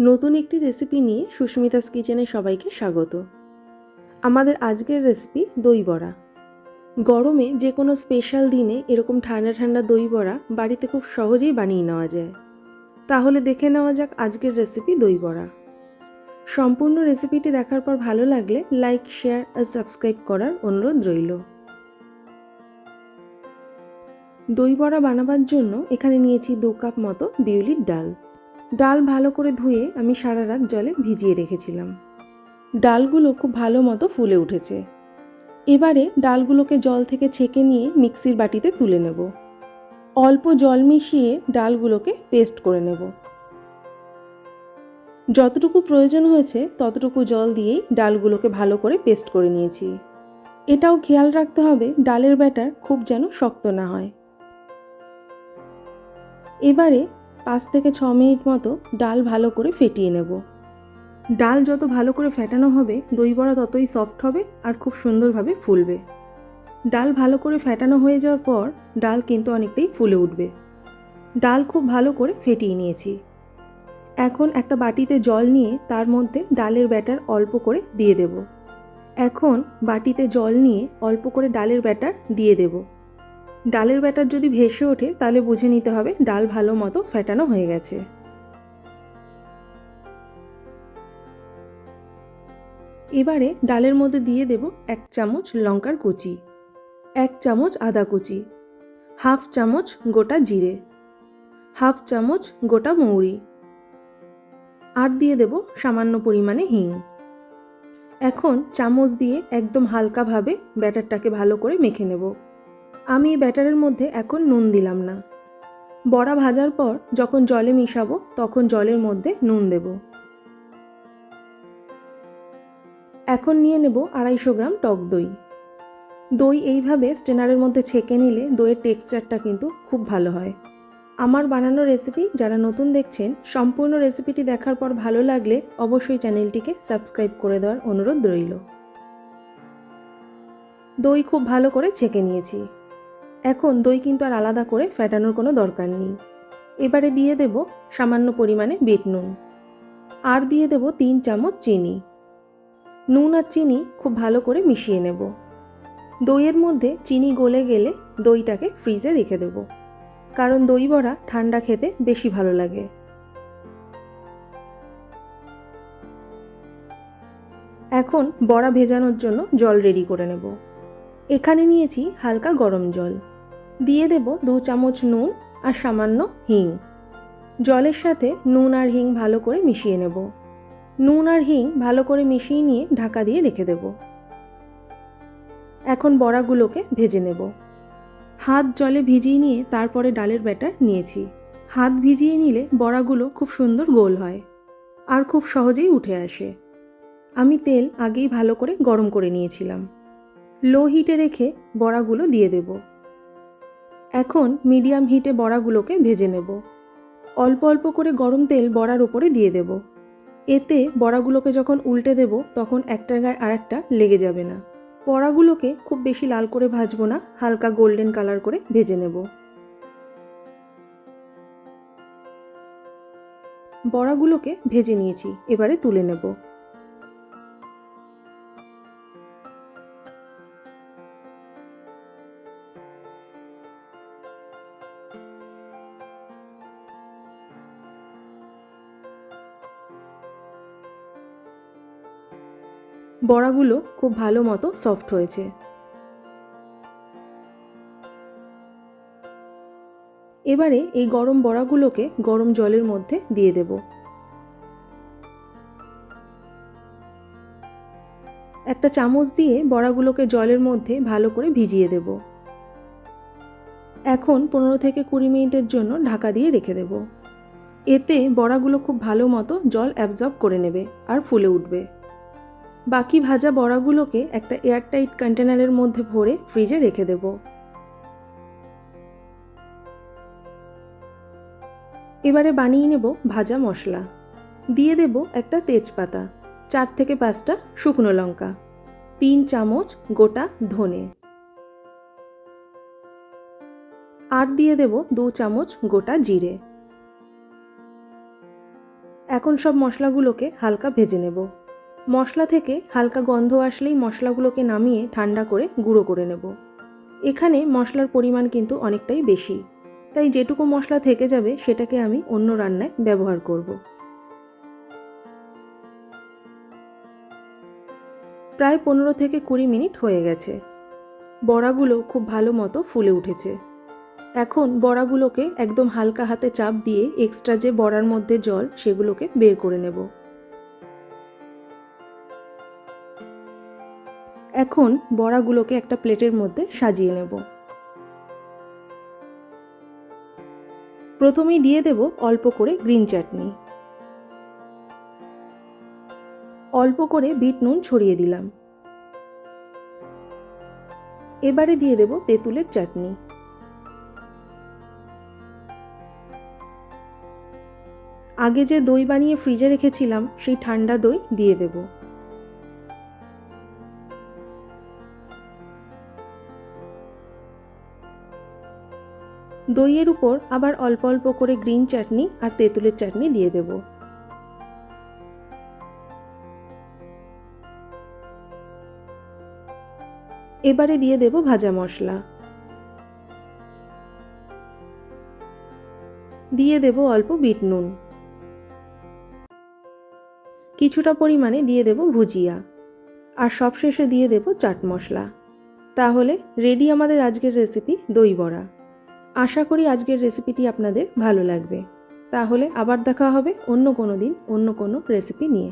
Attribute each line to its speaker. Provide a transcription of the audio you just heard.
Speaker 1: নতুন একটি রেসিপি নিয়ে সুস্মিতাস কিচেনে সবাইকে স্বাগত। আমাদের আজকের রেসিপি দই বড়া। গরমে যে কোনো স্পেশাল দিনে এরকম ঠান্ডা ঠান্ডা দই বড়া বাড়িতে খুব সহজেই বানিয়ে নেওয়া যায়। তাহলে দেখে নেওয়া যাক আজকের রেসিপি দই বড়া। সম্পূর্ণ রেসিপিটি দেখার পর ভালো লাগলে লাইক শেয়ার আর সাবস্ক্রাইব করার অনুরোধ রইল। দই বড়া বানাবার জন্য এখানে নিয়েছি দু কাপ মতো বিউলির ডাল। ডাল ভালো করে ধুয়ে আমি সারা রাত জলে ভিজিয়ে রেখেছিলাম। ডালগুলো খুব ভালো মতো ফুলে উঠেছে। এবারে ডালগুলোকে জল থেকে ছেঁকে নিয়ে মিক্সির বাটিতে তুলে নেব। অল্প জল মিশিয়ে ডালগুলোকে পেস্ট করে নেব। যতটুকু প্রয়োজন হয়েছে ততটুকু জল দিয়েই ডালগুলোকে ভালো করে পেস্ট করে নিয়েছি। এটাও খেয়াল রাখতে হবে ডালের ব্যাটার খুব যেন শক্ত না হয়। এবারে পাঁচ থেকে ছ মিনিট মতো ডাল ভালো করে ফেটিয়ে নেব। ডাল যত ভালো করে ফেটানো হবে, দই বড়া ততই সফট হবে আর খুব সুন্দরভাবে ফুলবে। ডাল ভালো করে ফেটানো হয়ে যাওয়ার পর ডাল কিন্তু অনেকটাই ফুলে উঠবে। ডাল খুব ভালো করে ফেটিয়ে নিয়েছি। এখন একটা বাটিতে জল নিয়ে তার মধ্যে ডালের ব্যাটার অল্প করে দিয়ে দেব। এখন বাটিতে জল নিয়ে অল্প করে ডালের ব্যাটার দিয়ে দেবো। ডালের ব্যাটার যদি ভেসে ওঠে, তাহলে বুঝে নিতে হবে ডাল ভালো মতো ফেটানো হয়ে গেছে। এবারে ডালের মধ্যে দিয়ে দেব এক চামচ লঙ্কার কুচি, এক চামচ আদা কুচি, হাফ চামচ গোটা জিরে, হাফ চামচ গোটা মৌরি, আর দিয়ে দেব সামান্য পরিমাণে হিং। এখন চামচ দিয়ে একদম হালকাভাবে ব্যাটারটাকে ভালো করে মেখে নেব। আমি এই ব্যাটারের মধ্যে এখন নুন দিলাম না। বড়া ভাজার পর যখন জলে মিশাবো, তখন জলের মধ্যে নুন দেব। এখন নিয়ে নেব আড়াইশো গ্রাম টক দই। দই এইভাবে স্টেনারের মধ্যে ছেঁকে নিলে দইয়ের টেক্সচারটা কিন্তু খুব ভালো হয়। আমার বানানো রেসিপি যারা নতুন দেখছেন, সম্পূর্ণ রেসিপিটি দেখার পর ভালো লাগলে অবশ্যই চ্যানেলটিকে সাবস্ক্রাইব করে দেওয়ার অনুরোধ রইল। দই খুব ভালো করে ছেঁকে নিয়েছি। এখন দই কিন্তু আর আলাদা করে ফ্যাটানোর কোনো দরকার নেই। এবারে দিয়ে দেব সামান্য পরিমাণে বিট নুন। আর দিয়ে দেব তিন চামচ চিনি। নুন আর চিনি খুব ভালো করে মিশিয়ে নেব। দইয়ের মধ্যে চিনি গলে গেলে দইটাকে ফ্রিজে রেখে দেব। কারণ দই বড়া ঠান্ডা খেতে বেশি ভালো লাগে। এখন বড়া ভেজানোর জন্য জল রেডি করে নেব। এখানে নিয়েছি হালকা গরম জল। দিয়ে দেব দু চামচ নুন আর সামান্য হিং। জলের সাথে নুন আর হিং ভালো করে মিশিয়ে নেব। নুন আর হিং ভালো করে মিশিয়ে নিয়ে ঢাকা দিয়ে রেখে দেব। এখন বড়াগুলোকে ভেজে নেব। হাত জলে ভিজিয়ে নিয়ে তারপরে ডালের ব্যাটার নিয়েছি। হাত ভিজিয়ে নিলে বড়াগুলো খুব সুন্দর গোল হয় আর খুব সহজেই উঠে আসে। আমি তেল আগেই ভালো করে গরম করে নিয়েছিলাম। লো হিটে রেখে বড়াগুলো দিয়ে দেব। এখন মিডিয়াম হিটে বড়াগুলোকে ভেজে নেব। অল্প অল্প করে গরম তেল বড়ার উপরে দিয়ে দেব। এতে বড়াগুলোকে যখন উল্টে দেব, তখন একটার গায়ে আর একটা লেগে যাবে না। বড়াগুলোকে খুব বেশি লাল করে ভাজবো না, হালকা গোল্ডেন কালার করে ভেজে নেব। বড়াগুলোকে ভেজে নিয়েছি, এবারে তুলে নেব। বড়াগুলো খুব ভালো মতো সফট হয়েছে। এবারে এই গরম বড়াগুলোকে গরম জলের মধ্যে দিয়ে দেব। একটা চামচ দিয়ে বড়াগুলোকে জলের মধ্যে ভালো করে ভিজিয়ে দেব। এখন পনেরো থেকে কুড়ি মিনিটের জন্য ঢাকা দিয়ে রেখে দেব। এতে বড়াগুলো খুব ভালো মতো জল অ্যাবজর্ব করে নেবে আর ফুলে উঠবে। বাকি ভাজা বড়াগুলোকে একটা এয়ারটাইট কন্টেনারের মধ্যে ভরে ফ্রিজে রেখে দেব। এবারে বানিয়ে নেব ভাজা মশলা। দিয়ে দেব একটা তেজপাতা, চার থেকে পাঁচটা শুকনো লঙ্কা, তিন চামচ গোটা ধনে। আর দিয়ে দেব দু চামচ গোটা জিরে। এখন সব মশলাগুলোকে হালকা ভেজে নেব। মশলা থেকে হালকা গন্ধ আসলেই মশলাগুলোকে নামিয়ে ঠান্ডা করে গুঁড়ো করে নেব। এখানে মশলার পরিমাণ কিন্তু অনেকটাই বেশি। তাই যেটুকু মশলা থেকে যাবে সেটাকে আমি অন্য রান্নায় ব্যবহার করব। প্রায় পনেরো থেকে কুড়ি মিনিট হয়ে গেছে। বড়াগুলো খুব ভালো মতো ফুলে উঠেছে। এখন বড়াগুলোকে একদম হালকা হাতে চাপ দিয়ে এক্সট্রা যে বড়ার মধ্যে জল সেগুলোকে বের করে নেব। এখন বড়াগুলোকে একটা প্লেটের মধ্যে সাজিয়ে নেব। প্রথমেই দিয়ে দেব অল্প করে গ্রিন চাটনি। অল্প করে বিট নুন ছড়িয়ে দিলাম। এবারে দিয়ে দেব তেঁতুলের চাটনি। আগে যে দই বানিয়ে ফ্রিজে রেখেছিলাম, সেই ঠান্ডা দই দিয়ে দেব। দইয়ের উপর আবার অল্প অল্প করে গ্রিন চাটনি আর তেঁতুলের চাটনি দিয়ে দেব। এবারে দিয়ে দেব ভাজা মশলা। দিয়ে দেব অল্প বিট নুন। কিছুটা পরিমাণে দিয়ে দেব ভুজিয়া। আর সবশেষে দিয়ে দেব চাট মশলা। তাহলে রেডি আমাদের আজকের রেসিপি দই বড়া। আশা করি আজকের রেসিপিটি আপনাদের ভালো লাগবে। তাহলে আবার দেখা হবে অন্য কোনো দিন, অন্য কোনো রেসিপি নিয়ে।